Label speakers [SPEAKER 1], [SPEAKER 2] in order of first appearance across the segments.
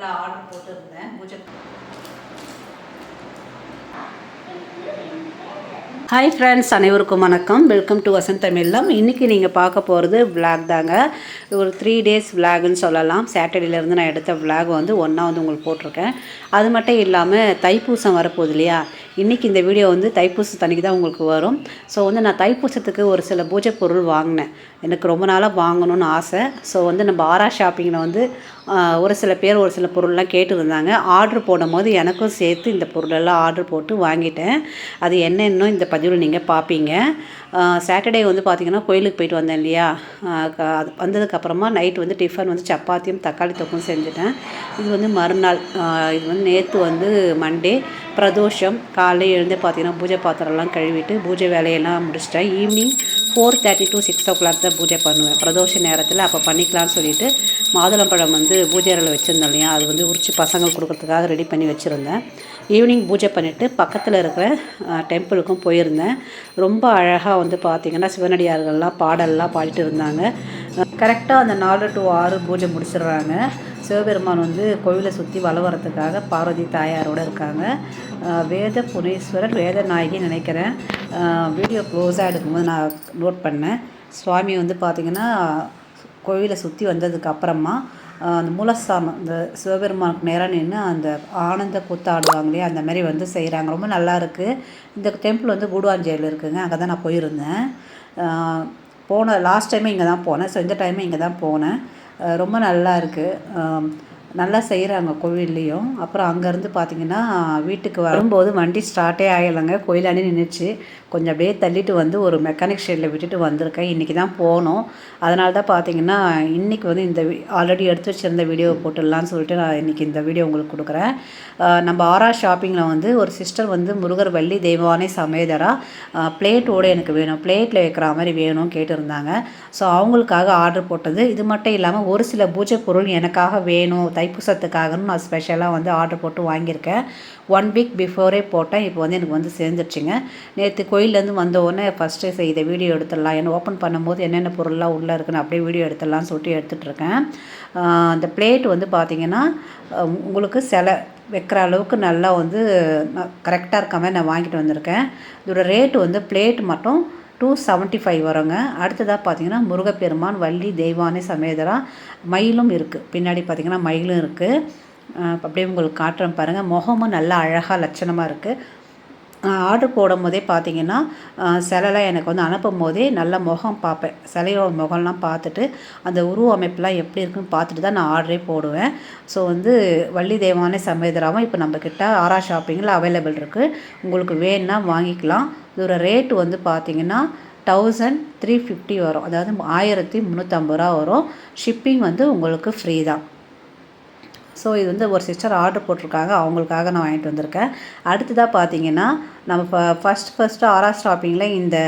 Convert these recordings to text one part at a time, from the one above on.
[SPEAKER 1] பொருளாக ஆர்டர் போட்டிருந்தேன். பூஜை ஹாய் ஃப்ரெண்ட்ஸ் அனைவருக்கும் வணக்கம். வெல்கம் டு வசந்த் தமிழ்லம் இன்றைக்கி நீங்கள் பார்க்க போகிறது விளாக் தாங்க. ஒரு த்ரீ டேஸ் விளாகுன்னு சொல்லலாம். சாட்டர்டேலேருந்து நான் எடுத்த விளாக் வந்து ஒன்றா வந்து உங்களுக்கு போட்டிருக்கேன். அது மட்டும் இல்லாமல் தைப்பூசம் வரப்போகுது இல்லையா? இன்றைக்கி இந்த வீடியோ வந்து தைப்பூசம் தனிக்கு தான் உங்களுக்கு வரும். ஸோ வந்து நான் தைப்பூசத்துக்கு ஒரு சில பூஜை பொருள் வாங்கினேன். எனக்கு ரொம்ப நாளாக வாங்கணும்னு ஆசை. ஸோ வந்து நம்ம ஆரா ஷாப்பிங்கில் வந்து ஒரு சில பேர் ஒரு சில பொருள்லாம் கேட்டுருந்தாங்க. ஆர்டர் போடும்போது எனக்கும் சேர்த்து இந்த பொருளெல்லாம் ஆர்டர் போட்டு வாங்கிட்டேன். அது என்னென்னும் இந்த பதிவில் நீங்கள் பார்ப்பீங்க சாட்டர்டே வந்து பார்த்திங்கன்னா கோயிலுக்கு போயிட்டு வந்தேன் இல்லையா? அது வந்ததுக்கப்புறமா நைட் வந்து டிஃபன் வந்து சப்பாத்தியும் தக்காளி தொக்கும் செஞ்சுட்டேன். இது வந்து மறுநாள் இது வந்து நேற்று வந்து மண்டே பிரதோஷம் காலையில் எழுந்து பார்த்தீங்கன்னா பூஜை பாத்திரம்லாம் கழுவிட்டு பூஜை வேலையெல்லாம் முடிச்சிட்டேன். Evening four thirty to six o'clock தான் பூஜை பண்ணுவேன். பிரதோஷ நேரத்தில் அப்போ பண்ணிக்கலாம்னு சொல்லிட்டு மாதுளம்பழம் வந்து பூஜை அறையில் வச்சுருந்தேன் இல்லையா? அது வந்து உரிச்சு பசங்களுக்கு கொடுக்கறதுக்காக ரெடி பண்ணி வச்சுருந்தேன். ஈவினிங் பூஜை பண்ணிவிட்டு பக்கத்தில் இருக்கிற டெம்பிளுக்கும் போயிருந்தேன். ரொம்ப அழகாக வந்து பார்த்திங்கன்னா சிவனடியார்கள்லாம் பாடல்லாம் பாடிட்டு இருந்தாங்க. கரெக்டாக அந்த நாலு டு ஆறு பூஜை முடிச்சிடுறாங்க. சிவபெருமான் வந்து கோவிலை சுற்றி வலம் வரத்துக்காக பார்வதி தாயாரோடு இருக்காங்க. வேத புனீஸ்வரர் வேத நாயகி நினைக்கிறேன். வீடியோ க்ளோஸாக எடுக்கும்போது நான் நோட் பண்ணேன். சுவாமி வந்து பார்த்திங்கன்னா கோவிலை சுற்றி வந்ததுக்கு அப்புறமா அந்த மூலஸ்தானம் இந்த சிவபெருமானுக்கு நேராக நின்று அந்த ஆனந்த கூத்தாடுவாங்க இல்லையா அந்த மாதிரி வந்து செய்கிறாங்க ரொம்ப நல்லாயிருக்கு இந்த டெம்பிள் வந்து கூடுவாஞ்சேரியில் இருக்குதுங்க அங்கே தான் நான் போயிருந்தேன். போன லாஸ்ட் டைமே இங்கே தான் போனேன். ஸோ இந்த டைமே இங்கே தான் போனேன். ரொம்ப நல்லா இருக்குது நல்லா செய்கிறாங்க கோவில்லையும். அப்புறம் அங்கேருந்து பார்த்தீங்கன்னா வீட்டுக்கு வரும்போது வண்டி ஸ்டார்ட்டே ஆகலைங்க. கோயிலாண்டி நின்றுச்சு கொஞ்சம் அப்படியே தள்ளிட்டு வந்து ஒரு மெக்கானிக் ஷெட்டில் விட்டுட்டு வந்திருக்கேன். இன்றைக்கி தான் போனோம். அதனால தான் பார்த்தீங்கன்னா இன்றைக்கி வந்து இந்த ஆல்ரெடி எடுத்து வச்சிருந்த வீடியோ போட்டுடலான்னு சொல்லிட்டு நான் இன்றைக்கி இந்த வீடியோ உங்களுக்கு கொடுக்குறேன். நம்ம ஆரா ஷாப்பிங்கில் வந்து ஒரு சிஸ்டர் வந்து முருகர் வள்ளி தெய்வானை சமேதரா பிளேட்டோடு எனக்கு வேணும். பிளேட்டில் வைக்கிற மாதிரி வேணும்னு கேட்டிருந்தாங்க. ஸோ அவங்களுக்காக ஆர்டர் போட்டது. இது மட்டும் இல்லாமல் ஒரு சில பூஜை பொருள் எனக்காக வேணும். தைப்பூசத்துக்காகன்னு நான் ஸ்பெஷலாக வந்து ஆர்டர் போட்டு வாங்கியிருக்கேன். ஒன் வீக் பிஃபோரே போட்டேன். இப்போ வந்து எனக்கு வந்து சேர்ந்துருச்சுங்க நேற்று கோயிலேருந்து வந்த உடனே ஃபஸ்ட்டு இதை வீடியோ எடுத்துடலாம். ஏன்னா ஓப்பன் பண்ணும்போது என்னென்ன பொருள்லாம் உள்ளே இருக்குன்னு அப்படியே வீடியோ எடுத்துடலாம்னு சொல்லிட்டு எடுத்துகிட்டு இருக்கேன் அந்த பிளேட் வந்து பார்த்திங்கன்னா உங்களுக்கு சிலை வைக்கிற அளவுக்கு நல்லா வந்து கரெக்டாக இருக்க மாதிரி நான் வாங்கிட்டு வந்திருக்கேன். இதோட ரேட்டு வந்து பிளேட் மட்டும் டூ செவன்ட்டி ஃபைவ் வருங்க. அடுத்ததாக பார்த்தீங்கன்னா முருகப்பெருமான் வள்ளி தெய்வானை சமேதரா மயிலும் இருக்குது பின்னாடி பார்த்தீங்கன்னா மயிலும் இருக்குது அப்படியே உங்களுக்கு காட்டுறேன் பாருங்கள் முகமும் நல்லா அழகாக லட்சணமாக இருக்குது ஆர்டர் போடும் போதே பார்த்தீங்கன்னா சிலைலாம் எனக்கு வந்து அனுப்பும் போதே நல்ல முகம் பார்ப்பேன். சிலையோட முகம்லாம் பார்த்துட்டு அந்த உருவ அமைப்புலாம் எப்படி இருக்குன்னு பார்த்துட்டு தான் நான் ஆர்டரே போடுவேன். ஸோ வந்து வள்ளி தேவானை சமேதராவும் இப்போ நம்மக்கிட்ட ஆரா ஷாப்பிங்கில் அவைலபிள் இருக்குது உங்களுக்கு வேணும்னா வாங்கிக்கலாம். இதோட ரேட்டு வந்து பார்த்தீங்கன்னா தௌசண்ட் த்ரீ ஃபிஃப்டி வரும். அதாவது ஆயிரத்தி முந்நூற்றம்பது ரூபா வரும். ஷிப்பிங் வந்து உங்களுக்கு ஃப்ரீ தான். ஸோ இது வந்து ஒரு சிஸ்டர் ஆர்டர் போட்டிருக்காங்க. அவங்களுக்காக நான் வாங்கிட்டு வந்திருக்கேன். அடுத்ததாக பார்த்தீங்கன்னா நம்ம ஃப ஃபஸ்ட் ஃபஸ்ட்டு ஆரா ஸ்டாப்பிங்கில் இந்த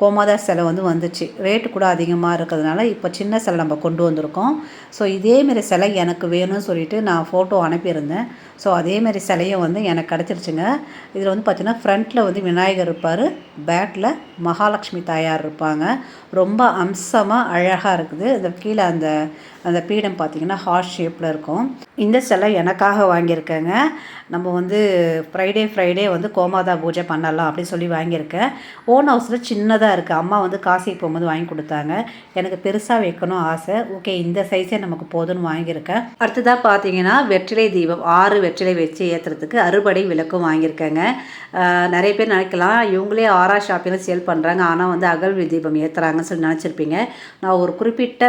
[SPEAKER 1] கோமாதா சிலை வந்து வந்துச்சு. ரேட்டு கூட அதிகமாக இருக்கிறதுனால இப்போ சின்ன சிலை நம்ம கொண்டு வந்திருக்கோம். ஸோ இதேமாரி சிலை எனக்கு வேணும்னு சொல்லிட்டு நான் ஃபோட்டோ அனுப்பியிருந்தேன். ஸோ அதேமாரி சிலையும் வந்து எனக்கு கிடச்சிருச்சுங்க. இதில் வந்து பார்த்திங்கன்னா ஃப்ரண்ட்டில் வந்து விநாயகர் இருப்பார். பேக்கில் மகாலட்சுமி தாயார் இருப்பாங்க. ரொம்ப அம்சமாக அழகாக இருக்குது. அந்த கீழே அந்த அந்த பீடம் பார்த்திங்கன்னா ஹார்ட் ஷேப்பில் இருக்கும். இந்த சிலை எனக்காக வாங்கியிருக்கேங்க. நம்ம வந்து ஃப்ரைடே ஃப்ரைடே வந்து கோமாதா பூஜை பண்ணலாம் அப்படின்னு சொல்லி வாங்கியிருக்கேன். ஓன் ஹவுஸில் சின்னதாக இருக்குது அம்மா வந்து காசிக்கு போகும்போது வாங்கி கொடுத்தாங்க. எனக்கு பெருசாக வைக்கணும் ஆசை. ஓகே இந்த சைஸே நமக்கு போதும்னு வாங்கியிருக்கேன். அடுத்ததாக பார்த்தீங்கன்னா வெற்றிலை தீபம். ஆறு வெற்றிலை வச்சு ஏற்றுறதுக்கு அறுபடை விளக்கும் வாங்கியிருக்கேங்க. நிறைய பேர் நினைக்கலாம். இவங்களே ஆரா ஷாப்பிங்கில் சேல் பண்ணுறாங்க ஆனால் வந்து அகல் தீபம் ஏற்றுறாங்கன்னு சொல்லி நினச்சிருப்பீங்க. நான் ஒரு குறிப்பிட்ட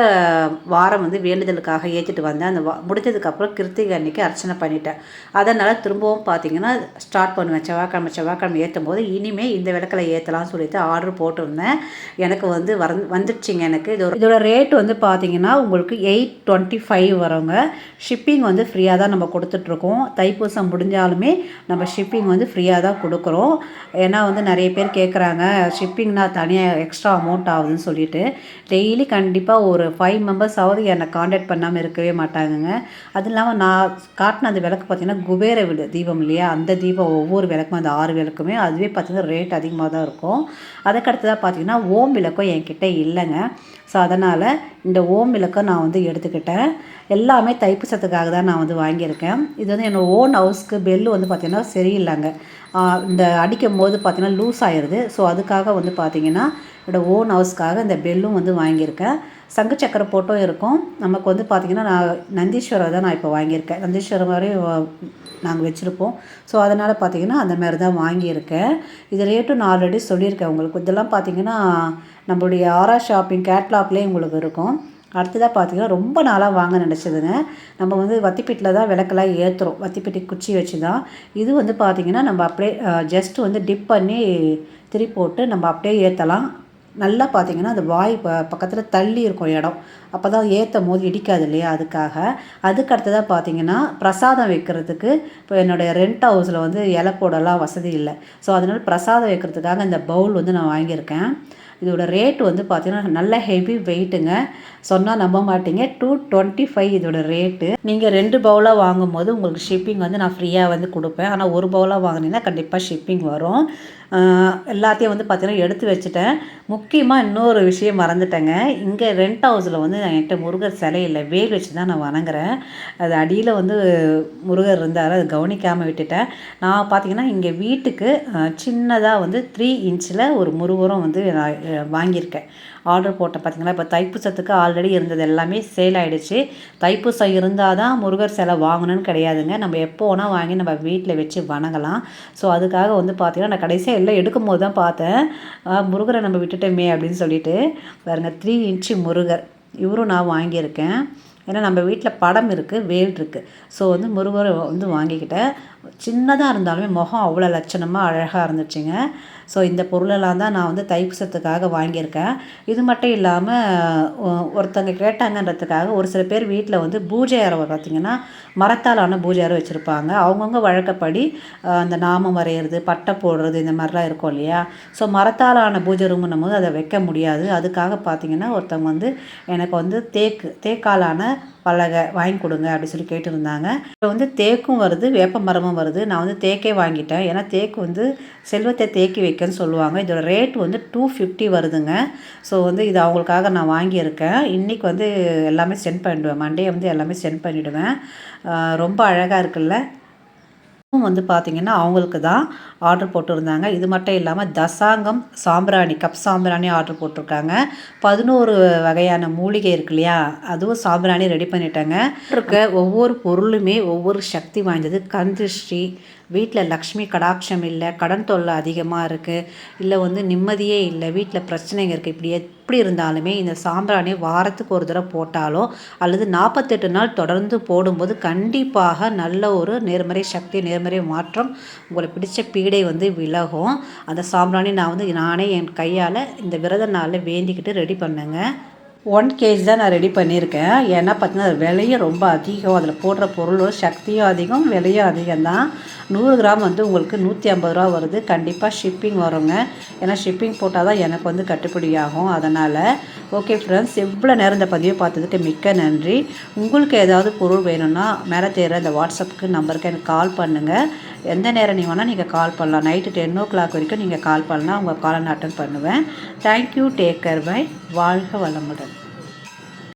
[SPEAKER 1] வாரம் வந்து வேண்டுதலுக்காக ஏற்றிட்டு வந்தேன். அந்த வா முடிஞ்சதுக்கப்புறம் கிருத்திகை அன்னைக்கு அர்ச்சனை பண்ணிட்டேன். அதனால் திரும்பவும் பார்த்தீங்கன்னா ஸ்டார்ட் பண்ணுவேன். செவ்வாய்க்கிழமை செவ்வாய்க்கிழமை ஏற்றும் போது இனிமேல் இந்த விளக்கில் ஏற்றலாம்னு சொல்லிட்டு ஆர்டர் போட்டிருந்தேன். எனக்கு வந்து வர வந்துடுச்சிங்க எனக்கு. இது இதோட ரேட் வந்து பார்த்தீங்கன்னா உங்களுக்கு எயிட் டுவெண்ட்டி ஃபைவ் வருங்க. ஷிப்பிங் வந்து ஃப்ரீயாக தான் நம்ம கொடுத்துட்ருக்கோம். தைப்பூசம் முடிஞ்சாலுமே நம்ம ஷிப்பிங் வந்து ஃப்ரீயாக தான் கொடுக்குறோம். ஏன்னா வந்து நிறைய பேர் கேட்குறாங்க ஷிப்பிங்னா தனியாக எக்ஸ்ட்ரா அமௌண்ட் ஆகுதுன்னு சொல்லிட்டு டெய்லி கண்டிப்பாக ஒரு ஃபைவ் மெம்பர்ஸாவது என்னை காண்டாக்ட் பண்ணாமல் இருக்கவே மாட்டாங்கங்க. அதுவும் இல்லாமல் நான் காட்டின அந்த விளக்கு பார்த்திங்கன்னா குபேர விழு தீபம் இல்லையா? அந்த தீபம் ஒவ்வொரு விளக்கும் அந்த ஆறு விளக்குமே அதுவே பார்த்திங்கன்னா ரேட் அதிகமாக தான் இருக்கும். அதுக்கடுத்ததாக பார்த்தீங்கன்னா ஓம் விளக்கும் என்கிட்ட இல்லைங்க. ஸோ அதனால் இந்த ஓம் விளக்கை நான் வந்து எடுத்துக்கிட்டேன். எல்லாமே தைப்பூசத்துக்காக தான் நான் வந்து வாங்கியிருக்கேன். இது வந்து என்னோடய ஓன் ஹவுஸ்க்கு பெல்லு வந்து பார்த்திங்கன்னா சரியில்லைங்க. இந்த அடிக்கும் போது பார்த்திங்கன்னா லூஸ் ஆயிடுது ஸோ அதுக்காக வந்து பார்த்திங்கன்னா என்னோடய ஓன் ஹவுஸ்க்காக இந்த பெல்லும் வந்து வாங்கியிருக்கேன். சங்கு சக்கரை போட்டும் இருக்கும். நமக்கு வந்து பார்த்திங்கன்னா நான் நந்தீஸ்வரர் தான் நான் இப்போ வாங்கியிருக்கேன். நந்தீஸ்வரர் மாதிரி நாங்கள் வச்சுருப்போம். ஸோ அதனால் பார்த்தீங்கன்னா அந்த மாதிரி தான் வாங்கியிருக்கேன். இது ரேட்டும் நான் ஆல்ரெடி சொல்லியிருக்கேன் உங்களுக்கு. இதெல்லாம் பார்த்தீங்கன்னா நம்மளுடைய ஆரா ஷாப்பிங் கேட்லாக்லேயே உங்களுக்கு இருக்கும். அடுத்ததாக பார்த்தீங்கன்னா ரொம்ப நாளாக வாங்க நினச்சதுங்க. நம்ம வந்து வத்திப்பீட்டில் தான் விளக்கெல்லாம் ஏற்றுறோம் வத்திப்பீட்டி குச்சி வச்சு தான் இது வந்து பார்த்திங்கன்னா நம்ம அப்படியே ஜஸ்ட்டு வந்து டிப் பண்ணி திரி போட்டு நம்ம அப்படியே ஏற்றலாம் நல்லா பார்த்தீங்கன்னா அந்த வாய் ப பக்கத்தில் தள்ளி இருக்கும் இடம். அப்போ தான் ஏற்றும் போது இடிக்காது இல்லையா அதுக்காக. அதுக்கு அடுத்ததாக பார்த்தீங்கன்னா பிரசாதம் வைக்கிறதுக்கு இப்போ என்னுடைய ரெண்ட் ஹவுஸில் வந்து இலை போடலாம் வசதி இல்லை. ஸோ அதனால் பிரசாதம் வைக்கிறதுக்காக இந்த பவுல் வந்து நான் வாங்கியிருக்கேன். இதோட ரேட் வந்து பார்த்தீங்கன்னா நல்ல ஹெவி வெயிட்டுங்க சொன்னால் நம்ப மாட்டீங்க. டூ டுவெண்ட்டி ஃபைவ் இதோட ரேட்டு நீங்கள் ரெண்டு பவுலாக வாங்கும்போது உங்களுக்கு ஷிப்பிங் வந்து நான் ஃப்ரீயாக வந்து கொடுப்பேன். ஆனால் ஒரு பவுலாக வாங்கினீங்கன்னா கண்டிப்பாக ஷிப்பிங் வரும். எல்லாத்தையும் வந்து பார்த்திங்கன்னா எடுத்து வச்சுட்டேன். முக்கியமாக இன்னொரு விஷயம் மறந்துட்டேங்க. இங்கே ரெண்ட் ஹவுஸில் வந்து என்கிட்ட முருகர் சிலை இல்லை வேல் வச்சு தான் நான் வணங்குறேன். அது அடியில் வந்து முருகர் இருந்தார் அது கவனிக்காமல் விட்டுட்டேன். நான் பார்த்தீங்கன்னா இங்கே வீட்டுக்கு சின்னதாக வந்து த்ரீ இன்ச்சில் ஒரு முருகரும் வந்து நான் வாங்கியிருக்கேன். ஆர்டர் போட்டேன் பார்த்தீங்களா இப்போ தைப்பூசத்துக்கு ஆல்ரெடி இருந்தது எல்லாமே சேல் ஆகிடுச்சு தைப்பூசம் இருந்தால் தான் முருகர் சிலை வாங்கணும்னு கிடையாதுங்க. நம்ம எப்போ வேணால் வாங்கி நம்ம வீட்டில் வச்சு வணங்கலாம். ஸோ அதுக்காக வந்து பார்த்திங்கன்னா நான் கடைசியாக எல்லாம் எடுக்கும் போது தான் பார்த்தேன். முருகரை நம்ம விட்டுட்டோமே அப்படின்னு சொல்லிட்டு. பாருங்க த்ரீ இன்ச்சு முருகர். இவரும் நான் வாங்கியிருக்கேன். ஏன்னா நம்ம வீட்டில் படம் இருக்குது வேல் இருக்குது ஸோ வந்து முருகரை வந்து வாங்கிக்கிட்டேன். சின்னதாக இருந்தாலுமே முகம் அவ்வளோ லட்சணமாக அழகாக இருந்துச்சுங்க. ஸோ இந்த பொருளெல்லாம் தான் நான் வந்து தைப்பூசத்துக்காக வாங்கியிருக்கேன். இது மட்டும் இல்லாமல் ஒருத்தங்க கேட்டாங்கன்றதுக்காக ஒரு சில பேர் வீட்டில் வந்து பூஜை அறை பார்த்திங்கன்னா மரத்தாலான பூஜை அறை வச்சுருப்பாங்க. அவங்கவுங்க வழக்கப்படி அந்த நாமம் வரைகிறது பட்டை போடுறது இந்த மாதிரிலாம் இருக்கும் இல்லையா? ஸோ மரத்தாலான பூஜை ரூம்னும் போது அதை வைக்க முடியாது. அதுக்காக பார்த்தீங்கன்னா ஒருத்தவங்க வந்து எனக்கு வந்து தேக்கு தேக்காலான பலகை வாங்கி கொடுங்க அப்படி சொல்லி கேட்டிருந்தாங்க. இப்போ வந்து தேக்கும் வருது வேப்ப மரமும் வருது. நான் வந்து தேக்கே வாங்கிட்டேன். ஏன்னா தேக்கு வந்து செல்வத்தை தேக்கி வைக்கன்னு சொல்லுவாங்க. இதோட ரேட் வந்து டூ ஃபிஃப்டி வருதுங்க. ஸோ வந்து இது அவங்களுக்காக நான் வாங்கியிருக்கேன். இன்றைக்கி வந்து எல்லாமே சென்ட் பண்ணிவிடுவேன் மண்டே வந்து எல்லாமே சென்ட் பண்ணிவிடுவேன் ரொம்ப அழகாக இருக்குல்ல? வந்து பார்த்திங்கன்னா அவங்களுக்கு தான் ஆர்டர் போட்டிருந்தாங்க. இது மட்டும் இல்லாமல் தசாங்கம் சாம்பிராணி கப் சாம்பிராணி ஆர்டர் போட்டிருக்காங்க. பதினோரு வகையான மூலிகை இருக்கு இல்லையா? அதுவும் சாம்பிராணி ரெடி பண்ணிட்டாங்க. இருக்க. ஒவ்வொரு பொருளுமே ஒவ்வொரு சக்தி வாய்ந்தது. கண் வீட்டில் லக்ஷ்மி கடாட்சம் இல்லை கடன் தொல்லை அதிகமாக இருக்குது இல்லை வந்து நிம்மதியே இல்லை வீட்டில் பிரச்சனைங்க இருக்குது இப்படி எப்படி இருந்தாலுமே இந்த சாம்பிராணி வாரத்துக்கு ஒரு தடவை போட்டாலோ அல்லது நாற்பத்தெட்டு நாள் தொடர்ந்து போடும்போது கண்டிப்பாக நல்ல ஒரு நேர்மறை சக்தி நேர்மறை மாற்றம் உங்களுக்கு பிடிச்ச பீடை வந்து விலகும். அந்த சாம்பிராணி நான் வந்து நானே என் கையால் இந்த விரத நாளில் வேண்டிக்கிட்டு ரெடி பண்ணேங்க. ஒன் கேஜி தான் நான் ரெடி பண்ணியிருக்கேன். ஏன்னா பார்த்தீங்கன்னா அது விலையும் ரொம்ப அதிகம். அதில் போடுற பொருளோட சக்தியும் அதிகம் விலையும் அதிகம் தான் நூறு கிராம் வந்து உங்களுக்கு நூற்றி ஐம்பது ரூபா வருது. கண்டிப்பாக ஷிப்பிங் வருங்க. ஏன்னா ஷிப்பிங் போட்டால் தான் எனக்கு வந்து கட்டுப்படி ஆகும். அதனால் ஓகே ஃப்ரெண்ட்ஸ் இவ்வளோ நேரம் இந்த பதிவை பார்த்ததுக்கு மிக்க நன்றி. உங்களுக்கு ஏதாவது பொருள் வேணும்னா மேலே தேர இந்த வாட்ஸ்அப்புக்கு நம்பருக்கு எனக்கு கால் பண்ணுங்கள் எந்த நேரம் நீ வேணால் நீங்கள் கால் பண்ணலாம். நைட்டு டென் ஓ கிளாக் வரைக்கும் நீங்கள் கால் பண்ணலாம். உங்கள் காலை நான் அட்டன் பண்ணுவேன். தேங்க்யூ டேக் கேர் பை வாழ்க வளமுடன்.